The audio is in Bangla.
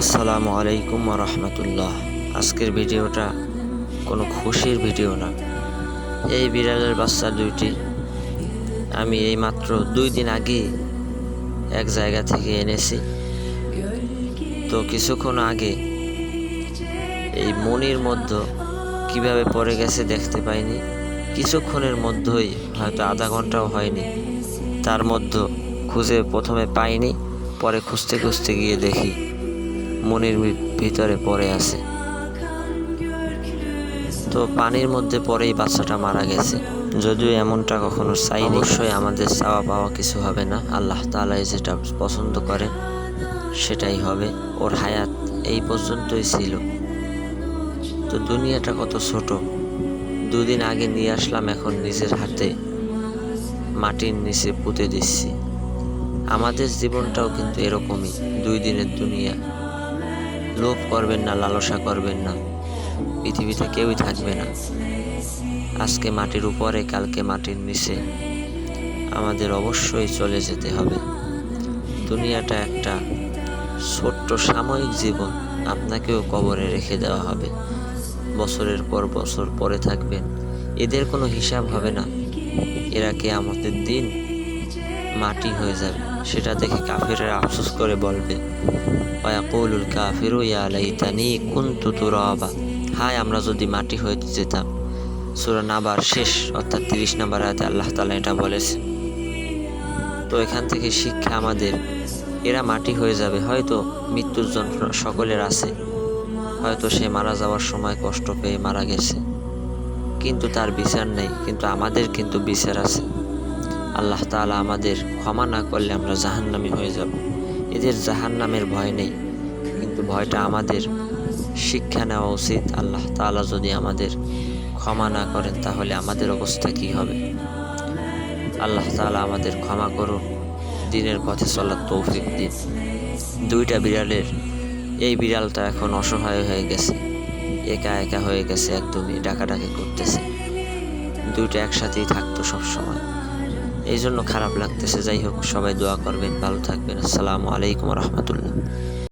আসসালামু আলাইকুম রহমতুল্লাহ। আজকের ভিডিওটা কোনো খুশির ভিডিও না। এই বিড়ালের বাচ্চা দুইটি। আমি এই মাত্র দুই দিন আগে এক জায়গা থেকে এনেছি। তো কিছুক্ষণ আগে এই মনির মধ্যে কীভাবে পড়ে গেছে দেখতে পাইনি। কিছুক্ষণের মধ্যেই হয়তো আধা ঘন্টাও হয়নি। তার মধ্যে খুঁজে প্রথমে পাইনি, পরে খুঁজতে খুঁজতে গিয়ে দেখি। মনির ভিতরে পড়ে আছে। তো পানির মধ্যে পরেই বাচ্চাটা মারা গেছে। যদিও এমনটা কখনো চাই অবশ্যই আমাদের চাওয়া পাওয়া কিছু হবে না। আল্লাহ তালাই যেটা পছন্দ করেন সেটাই হবে। ওর হায়াত এই পর্যন্তই ছিল। তো দুনিয়াটা কত ছোট। দুদিন আগে নিয়ে আসলাম, এখন নিজের হাতে মাটির নিচে পুঁতে দিচ্ছি। আমাদের জীবনটাও কিন্তু এরকমই। দুই দিনের দুনিয়া। লোভ করবেন না, লালসা করবেন না। পৃথিবীতে কেউই থাকবে না। আজকে মাটির উপরে, কালকে মাটির নিচে। আমাদের অবশ্যই চলে যেতে হবে। দুনিয়াটা একটা ছোট্ট সাময়িক জীবন। আপনাকেও কবরে রেখে দেওয়া হবে। বছরের পর বছর পরে থাকবেন। এদের কোনো হিসাব হবে না। এরা কে আমাদের দিন মাটি হয়ে যাবে। সেটা দেখে কাফেররা আফসোস করে বলবে ওয়াকুলুল কাফিরু, ইয়া লাইতানি তুরাবা। হায়, আমরা যদি মাটি হয়ে যেতাম। সূরা নাবার শেষ, অর্থাৎ তিরিশ নাম্বার আয়াতে আল্লাহ তাআলা এটা বলেছে। তো এখান থেকে শিক্ষা আমাদের, এরা মাটি হয়ে যাবে, হয়তো মৃত্যুর যন্ত্রণা সকলের আছে। হয়তো সে মারা যাওয়ার সময় কষ্ট পেয়ে মারা গেছে। কিন্তু তার বিচার নেই, কিন্তু আমাদের কিন্তু বিচার আছে। আল্লাহ তাআলা আমাদের ক্ষমা না করলে আমরা জাহান্নামী হয়ে যাব। এদের জাহান্নামের ভয় নেই, কিন্তু ভয়টা আমাদের শিক্ষা নেওয়া উচিত। আল্লাহ তাআলা যদি আমাদের ক্ষমা না করেন, তাহলে আমাদের অবস্থা কি হবে? আল্লাহ তাআলা আমাদের ক্ষমা করুন, দিনের পথে চলার তৌফিক দিন। দুইটা বিড়ালের, এই বিড়ালটা এখন অসহায় হয়ে গেছে, একা একা হয়ে গেছে, একদমই ডাকাডাকি করতেছে। দুইটা একসাথেই থাকতো সব সময় এই জন্য খারাপ লাগতেছে। যাই হোক সবাই দোয়া করবেন ভালো থাকবেন। আসসালামু আলাইকুম রহমতুল্লাহ।